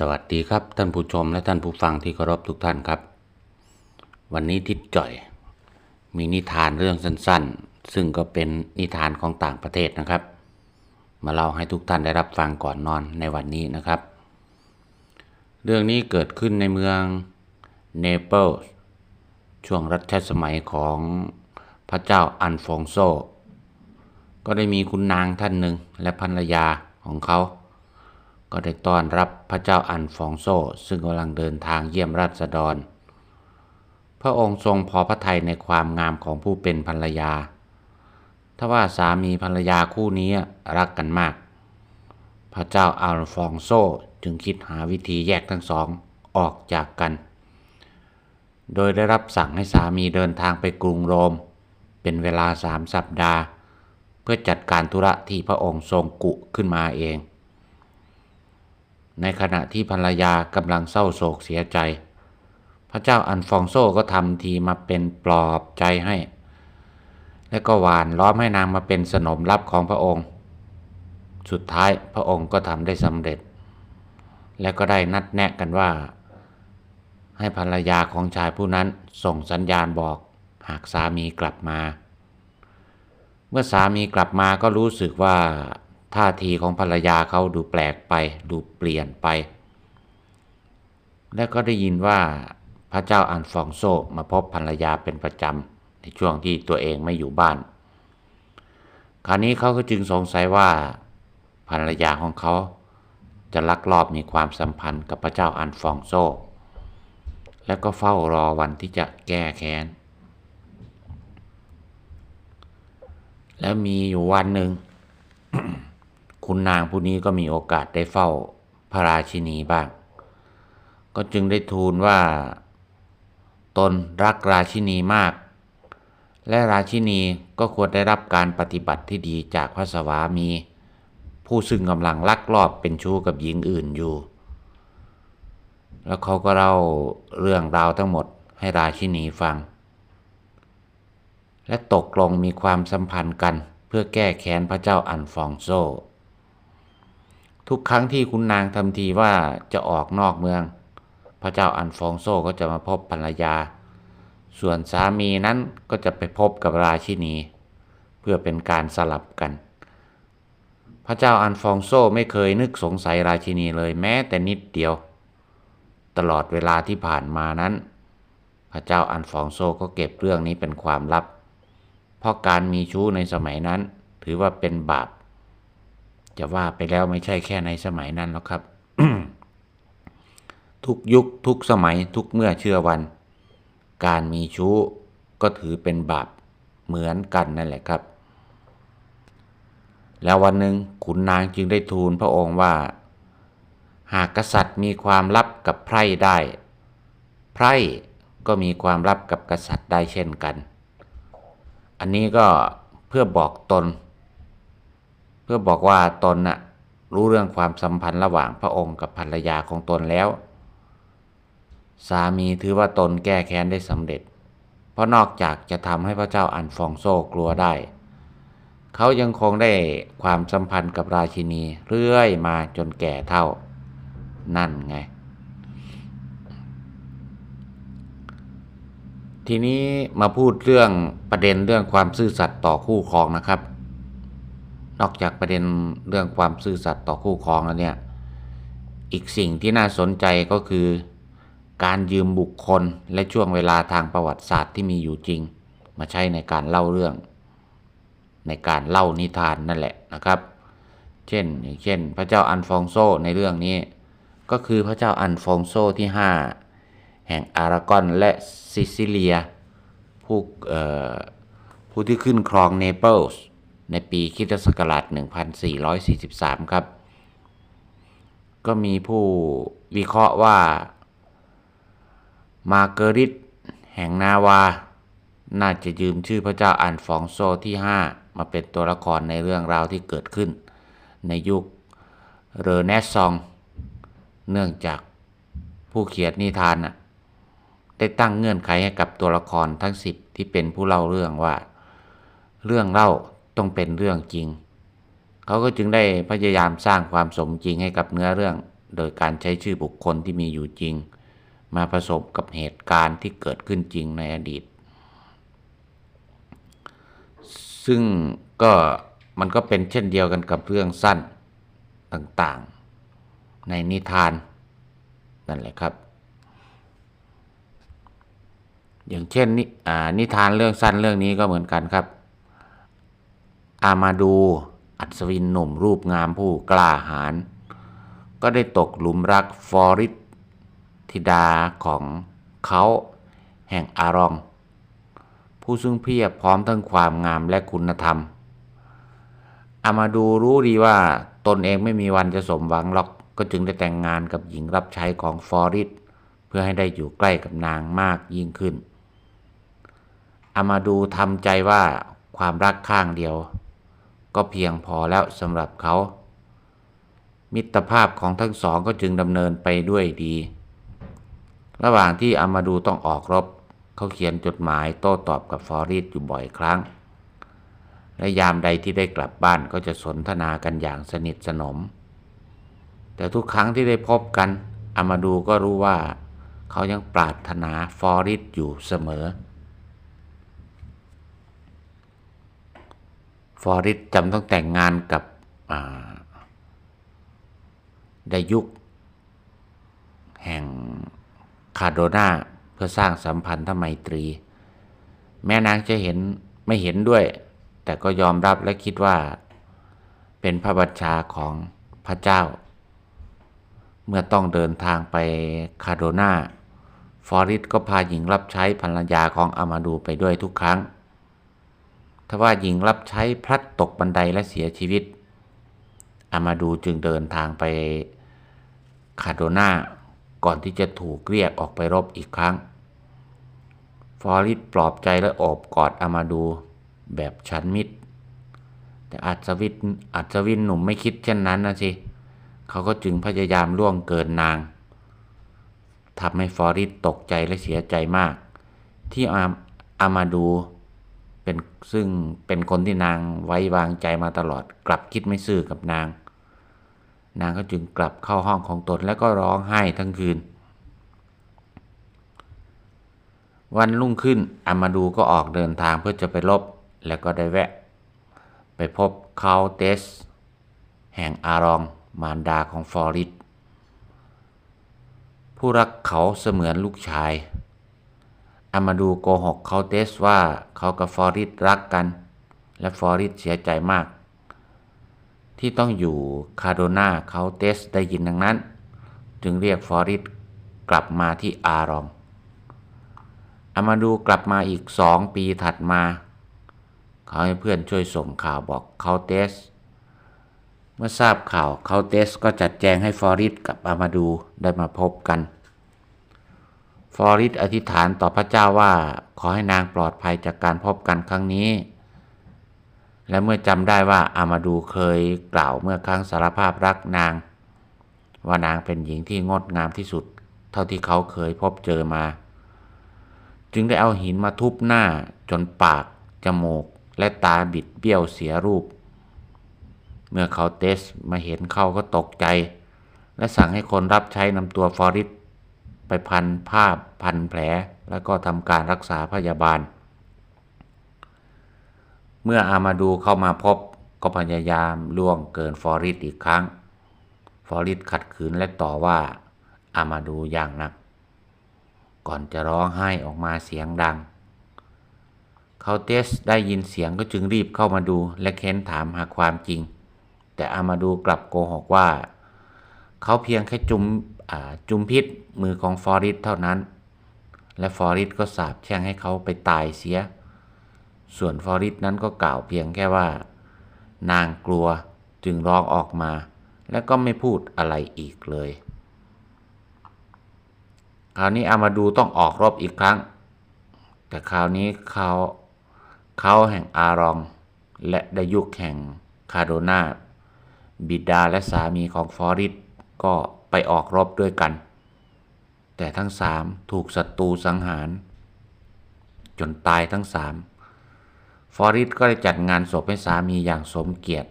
สวัสดีครับท่านผู้ชมและท่านผู้ฟังที่เคารพทุกท่านครับ วันนี้ทิดจ่อย มีนิทานเรื่องสั้นๆ ซึ่งก็เป็นนิทานของต่างประเทศนะครับ มาเล่าให้ทุกท่านได้รับฟังก่อนนอนในวันนี้นะครับ เรื่องนี้เกิดขึ้นในเมืองเนเปิลส์ช่วงรัชสมัยของพระเจ้าอันฟองโซ ก็ได้มีคุณนางท่านหนึ่งและภรรยาของเขา ก็ได้ต้อนรับพระเจ้าอันฟองโซซึ่งกำลังเดินทางเยี่ยมราษฎร พระองค์ทรงพอพระทัยในความงามของผู้เป็นภรรยา ถ้าว่าสามีภรรยาคู่นี้รักกันมาก พระเจ้าอัลฟองโซจึงคิดหาวิธีแยกทั้งสองออกจากกัน โดยได้รับสั่งให้สามีเดินทางไปกรุงโรม เป็นเวลาสามสัปดาห์ เพื่อจัดการธุระที่พระองค์ทรงกุขึ้นมาเอง ในขณะที่ภรรยากำลังเศร้าโศกเสียใจ พระเจ้าอันฟองโซก็ทำทีมาเป็นปลอบใจให้ และก็หวานล้อมให้นางมาเป็นสนมรับของพระองค์ สุดท้ายพระองค์ก็ทำได้สำเร็จ และก็ได้นัดแนะกันว่า ให้ภรรยาของชายผู้นั้นส่งสัญญาณบอกหากสามีกลับมา เมื่อสามีกลับมาก็รู้สึกว่า ท่าทีของภรรยาเขาดูแปลกไปดูเปลี่ยนไป และก็ได้ยินว่าพระเจ้าอันฟองโซมาพบภรรยาเป็นประจำในช่วงที่ตัวเองไม่อยู่บ้าน คราวนี้เขาก็จึงสงสัยว่าภรรยาของเขาจะลักลอบมีความสัมพันธ์กับพระเจ้าอันฟองโซ และก็เฝ้ารอวันที่จะแก้แค้น แล้วมีอยู่วันหนึ่ง คุณนางผู้นี้ก็มีโอกาสได้เฝ้าพระราชินีบ้าง ก็จึงได้ทูลว่า ตนรักราชินีมาก และราชินีก็ควรได้รับการปฏิบัติที่ดีจากพระสวามี ผู้ซึ่งกำลังลักลอบเป็นชู้กับหญิงอื่นอยู่ แล้วเขาก็เล่าเรื่องราวทั้งหมดให้ราชินีฟัง และตกลงมีความสัมพันธ์กันเพื่อแก้แค้นพระเจ้าอันฟองโซ ทุกครั้งที่คุณนางทำทีว่าจะออกนอกเมือง พระเจ้าอันฟองโซก็จะมาพบภรรยา ส่วนสามีนั้นก็จะไปพบกับราชินี เพื่อเป็นการสลับกัน พระเจ้าอันฟองโซไม่เคยนึกสงสัยราชินีเลยแม้แต่นิดเดียว ตลอดเวลาที่ผ่านมานั้น พระเจ้าอันฟองโซก็เก็บเรื่องนี้เป็นความลับ เพราะการมีชู้ในสมัยนั้นถือว่าเป็นบาป จะว่าไปแล้วไม่ใช่แค่ในสมัยนั้นหรอกครับ ทุกยุคทุกสมัยทุกเมื่อเชื่อวัน การมีชู้ก็ถือเป็นบาปเหมือนกันนั่นแหละครับ แล้ววันหนึ่งขุนนางจึงได้ทูลพระองค์ว่า หากกษัตริย์มีความลับกับไพร่ได้ ไพร่ก็มีความลับกับกษัตริย์ได้เช่นกัน อันนี้ก็เพื่อบอกตน เพื่อบอกว่าตนน่ะรู้เรื่องความสัมพันธ์ระหว่างพระองค์กับภรรยาของตนแล้ว สามีถือว่าตนแก้แค้นได้สำเร็จ เพราะนอกจากจะทำให้พระเจ้าอันฟองโซกลัวได้ เขายังคงได้ความสัมพันธ์กับราชินีเรื่อยมาจนแก่เท่า นั่นไง ทีนี้มาพูดเรื่องประเด็นเรื่องความซื่อสัตย์ต่อคู่ครองนะครับ นอกจากประเด็นเรื่องความซื่อสัตย์ต่อคู่ครองแล้วเนี่ย อีกสิ่งที่น่าสนใจก็คือ การยืมบุคคลและช่วงเวลาทางประวัติศาสตร์ที่มีอยู่จริง มาใช้ในการเล่าเรื่อง ในการเล่านิทานนั่นแหละนะครับ เช่นอย่างเช่น พระเจ้าอันฟองโซในเรื่องนี้ ก็คือพระเจ้าอันฟองโซที่ 5 แห่งอารากอนและซิซิเลียผู้ผู้ที่ขึ้นครองเนเปิลส์ ในปีคริสตศักราช 1443 ครับ ก็มีผู้วิเคราะห์ว่า มาเกริตแห่งนาวา น่าจะยืมชื่อพระเจ้าอันฟองโซที่ 5 มาเป็นตัวละครในเรื่องราวที่เกิดขึ้น ในยุคเรเนซอง เนื่องจากผู้เขียนนิทานน่ะได้ตั้งเงื่อนไขให้กับตัวละครทั้งสิบที่เป็นผู้เล่าเรื่องว่า เรื่องเล่า ต้องเป็นเรื่องจริง เขาก็จึงได้พยายามสร้างความสมจริงให้กับเนื้อเรื่อง โดยการใช้ชื่อบุคคลที่มีอยู่จริง มาผสมกับเหตุการณ์ที่เกิดขึ้นจริงในอดีต ซึ่งก็มันก็เป็นเช่นเดียวกันกับเรื่องสั้นต่างๆ ในนิทานนั่นแหละครับ อย่างเช่นนินิทานเรื่องสั้นเรื่องนี้ก็เหมือนกันครับ อามาดู อัศวินหนุ่มรูปงามผู้กล้าหาญก็ได้ตกหลุมรักฟอริสธิดาของเขาแห่งอารอง ผู้ซึ่งเพียบพร้อมทั้งความงามและคุณธรรม อามาดูรู้ดีว่าตนเองไม่มีวันจะสมหวังหรอกก็จึงได้แต่งงานกับหญิงรับใช้ของฟอริสเพื่อให้ได้อยู่ใกล้กับนางมากยิ่งขึ้นอามาดูทำใจว่าความรักข้างเดียว ก็เพียงพอแล้วสำหรับเขา มิตรภาพของทั้งสองก็จึงดำเนินไปด้วยดี ระหว่างที่อามาดูต้องออกรบ เขาเขียนจดหมายโต้ตอบกับฟอริสอยู่บ่อยครั้ง และยามใดที่ได้กลับบ้านก็จะสนทนากันอย่างสนิทสนม แต่ทุกครั้งที่ได้พบกันอามาดูก็รู้ว่า เขายังปรารถนาฟอริสอยู่เสมอ ฟอริสจำต้องแต่งงานกับดายุกแห่งคาโดนาเพื่อสร้างสัมพันธไมตรี แม่นางจะเห็นไม่เห็นด้วย แต่ก็ยอมรับและคิดว่าเป็นพระบัญชาของพระเจ้า เมื่อต้องเดินทางไปคาโดนาฟอริสก็พาหญิงรับใช้ภรรยาของอามาดูไปด้วยทุกครั้ง ทว่าหญิงรับใช้พลัดตกบันไดและเสียชีวิต อามาดูจึงเดินทางไปคาโดนาก่อนที่จะถูกเรียกออกไปรบอีกครั้ง ฟอริสปลอบใจและโอบกอดอามาดูแบบชันมิตร แต่อัศวินอัศวินหนุ่มไม่คิดเช่นนั้นนะสิ เขาก็จึงพยายามล่วงเกินนางทำให้ฟอริสตกใจและเสียใจมาก ที่อาอามาดู เป็นซึ่งเป็นคนที่นางไว้วางใจมาตลอด กลับคิดไม่ซื่อกับนาง นางก็จึงกลับเข้าห้องของตนแล้วก็ร้องไห้ทั้งคืน วันรุ่งขึ้นอามาดูก็ออกเดินทางเพื่อจะไปลบ แล้วก็ได้แวะ ไปพบคาเตส แห่งอารองมารดาของฟอริสผู้รักเขาเสมือนลูกชาย อามาดูโกหกเขาเตสว่าเขากับฟอริสรักกัน และฟอริสเสียใจมาก ที่ต้องอยู่คาโดนาเขาเตสได้ยินดังนั้น จึงเรียกฟอริสกลับมาที่อารองอามาดูกลับมาอีกสองปีถัดมา เขาให้เพื่อนช่วยส่งข่าวบอกเขาเตส เมื่อทราบข่าวเขาเตสก็จัดแจงให้ฟอริสกับอามาดูได้มาพบกัน ฟอริสอธิษฐานต่อพระเจ้าว่าขอให้นางปลอดภัยจากการพบกันครั้งนี้ และเมื่อจำได้ว่าอามาดูเคยกล่าวเมื่อครั้งสารภาพรักนาง ว่านางเป็นหญิงที่งดงามที่สุด เท่าที่เขาเคยพบเจอมา จึงได้เอาหินมาทุบหน้าจนปาก จมูก และตาบิดเบี้ยวเสียรูป เมื่อเขาเตสมาเห็นเขาก็ตกใจ และสั่งให้คนรับใช้นำตัวฟอริส ไปพันภาพพันแผล แล้วก็ทำการรักษาพยาบาล เมื่ออามาดูเข้ามาพบก็พยายามล่วงเกินฟอริสอีกครั้ง ฟอริสขัดขืนและต่อว่าอามาดูอย่างหนัก ก่อนจะร้องไห้ออกมาเสียงดังเขาเตสได้ยินเสียงก็จึงรีบเข้ามาดูและเค้นถามหาความจริง แต่อามาดูกลับโกหกว่า เขาเพียงแค่จุมจุมพิษมือของฟอริสเท่านั้น และฟอริสก็สาบแช่งให้เขาไปตายเสีย ส่วนฟอริสนั้นก็กล่าวเพียงแค่ว่า นางกลัวจึงร้องออกมา และก็ไม่พูดอะไรอีกเลย คราวนี้อามาดูต้องออกรบอีกครั้ง แต่คราวนี้เขาเขาแห่งอารอง และดายุกแห่งคาโดนาบิดาและสามีของฟอริส ก็ไปออกรบด้วยกัน แต่ทั้งสามถูกศัตรูสังหาร จนตายทั้งสามฟอริสก็ได้จัดงานศพให้สามีอย่างสมเกียรติ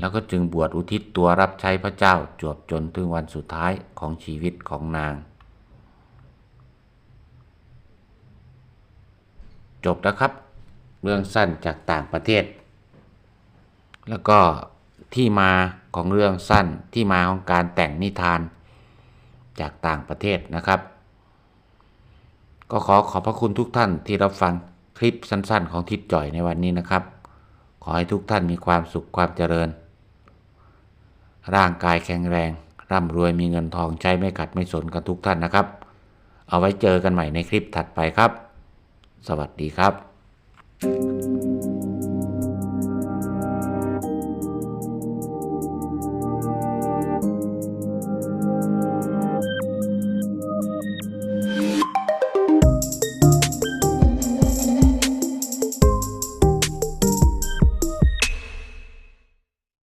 แล้วก็จึงบวชอุทิศตัวรับใช้พระเจ้าจวบจนถึงวันสุดท้ายของชีวิตของนาง จบแล้วครับ เรื่องสั้นจากต่างประเทศ แล้วก็ ที่มาของเรื่องสั้นที่มาของการแต่งนิทานจากต่างประเทศนะครับ ก็ขอขอบพระคุณทุกท่านที่รับฟังคลิปสั้น ๆ ของทิดจ่อยในวันนี้นะครับ ขอให้ทุกท่านมีความสุขความเจริญ ร่างกายแข็งแรง ร่ำรวยมีเงินทองใช้ไม่ขัดไม่สนกันทุกท่านนะครับ เอาไว้เจอกันใหม่ในคลิปถัดไปครับ สวัสดีครับ